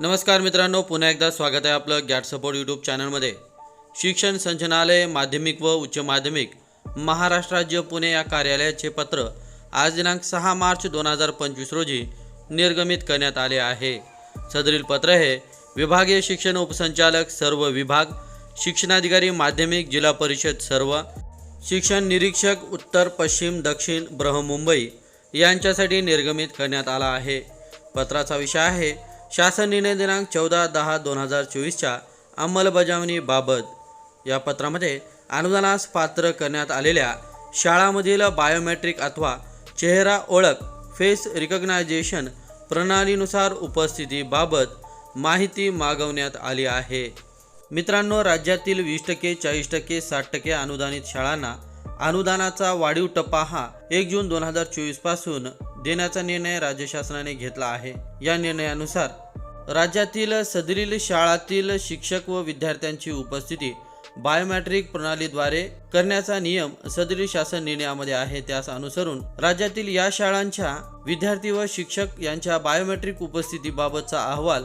नमस्कार मित्रांनो पुन्हा एकदा स्वागत आहे आपलं गॅट सपोर्ट यूट्यूब चॅनलमध्ये. शिक्षण संचनालय माध्यमिक व उच्च माध्यमिक महाराष्ट्र राज्य पुणे या कार्यालयाचे पत्र आज दिनांक सहा मार्च दोन हजार पंचवीस रोजी निर्गमित करण्यात आले आहे. सदरील पत्र हे विभागीय शिक्षण उपसंचालक सर्व विभाग शिक्षणाधिकारी माध्यमिक जिल्हा परिषद सर्व शिक्षण निरीक्षक उत्तर पश्चिम दक्षिण बृहमुंबई यांच्यासाठी निर्गमित करण्यात आला आहे. पत्राचा विषय आहे शासन निर्णय दिनांक चौदा दहा दोन हजार चोवीसच्या अंमलबजावणीबाबत या पत्रामध्ये अनुदानास पात्र करण्यात आलेल्या शाळांमधील बायोमेट्रिक अथवा चेहरा ओळख फेस रिकग्नायझेशन प्रणालीनुसार उपस्थितीबाबत माहिती मागवण्यात आली आहे. मित्रांनो राज्यातील वीस टक्के चाळीस टक्के साठ टक्के अनुदानित शाळांना अनुदानाचा वाढीव टप्पा हा एक जून दोन हजार चोवीसपासून देण्याचा निर्णय राज्य शासनाने घेतला आहे. या निर्णयानुसार राज्यातील सदरील शाळातील शिक्षक व विद्यार्थ्यांची उपस्थिती बायोमॅट्रिक प्रणालीद्वारे करण्याचा नियम सदरी शासन निर्णयामध्ये आहे. त्यास अनुसरून राज्यातील या शाळांच्या विद्यार्थी व शिक्षक यांच्या बायोमॅट्रिक उपस्थितीबाबतचा अहवाल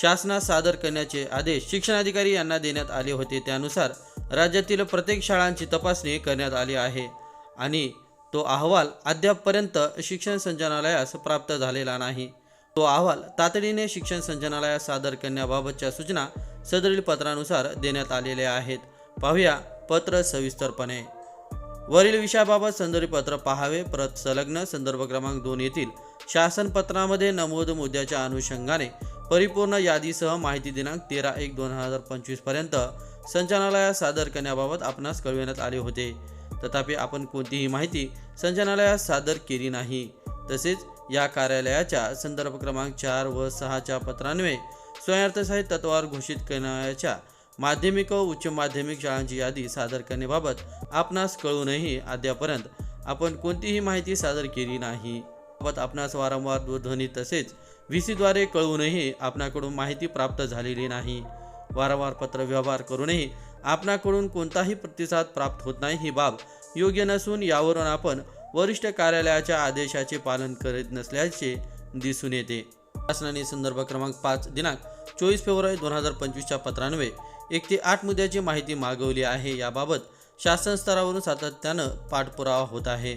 शासनास सादर करण्याचे आदेश शिक्षणाधिकारी यांना देण्यात आले होते. त्यानुसार राज्यातील प्रत्येक शाळांची तपासणी करण्यात आली आहे आणि तो अहवाल अद्यापपर्यंत शिक्षण संचालनालयास प्राप्त झालेला नाही. तो अहवाल तातडीने शिक्षण संचालनालयास सादर करण्याबाबतच्या सूचना सदरील पत्रानुसार देण्यात आलेल्या आहेत. पाहूया पत्र सविस्तरपणे. वरील विषयाबाबत संदर्भ पत्र पहावे प्रत संलग्न संदर्भ क्रमांक दोन येथील शासन पत्रामध्ये नमूद मुद्द्याच्या अनुषंगाने परिपूर्ण यादीसह माहिती दिनांक तेरा एक दोन हजार पंचवीसपर्यंत संचालनालयास सादर करण्याबाबत आपणास कळविण्यात आले होते. तथापि आपण कोणतीही माहिती संचालनालयास सादर केली नाही. तसेच या कार्यालयाच्या संदर्भ क्रमांक चार व सहाच्या पत्रान्वये स्वयंअर्थसहाय्य तत्वावर घोषित करण्याच्या माध्यमिक व उच्च माध्यमिक शाळांची यादी सादर करण्याबाबत आपणास कळूनही अद्यापर्यंत आपण कोणतीही माहिती सादर केली नाही. बाबत आपणास वारंवार दूरध्वनी तसेच व्ही सीद्वारे कळवूनही आपणाकडून माहिती प्राप्त झालेली नाही. वारंवार पत्र व्यवहार करूनही आपणाकडून कोणताही प्रतिसाद प्राप्त होत नाही ही बाब योग्य नसून यावरून आपण वरिष्ठ कार्यालयाच्या आदेशाचे पालन करीत नसल्याचे दिसून येते. शासनाने संदर्भ क्रमांक पाच दिनांक चोवीस फेब्रुवारी दोन हजार पंचवीसच्या पत्रान्वये एक ते आठ मुद्द्याची माहिती मागवली आहे. याबाबत शासन स्तरावरून सातत्यानं पाठपुरावा होत आहे.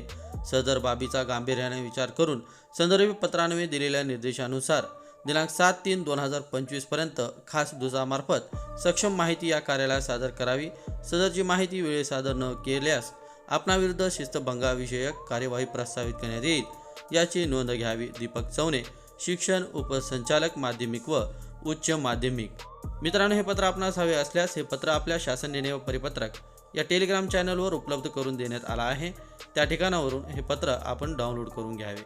सदर बाबीचा गांभीर्याने विचार करून संदर्भ पत्रान्वये दिलेल्या निर्देशानुसार दिनांक सात तीन दोन हजार पंचवीसपर्यंत खास दुजामार्फत सक्षम माहिती या कार्यालयात सादर करावी. सदरची माहिती वेळेत सादर न केल्यास आपणाविरुद्ध शिस्तभंगाविषयक कार्यवाही प्रस्तावित करण्यात येईल. याची नोंद घ्यावी. दीपक चवणे शिक्षण उपसंचालक माध्यमिक व उच्च माध्यमिक. मित्रांनो हे पत्र आपणास हवे असल्यास हे पत्र आपल्या शासन निर्णय व परिपत्रक या टेलिग्राम चॅनलवर उपलब्ध करून देण्यात आला आहे. त्या ठिकाणावरून हे पत्र आपण डाउनलोड करून घ्यावे.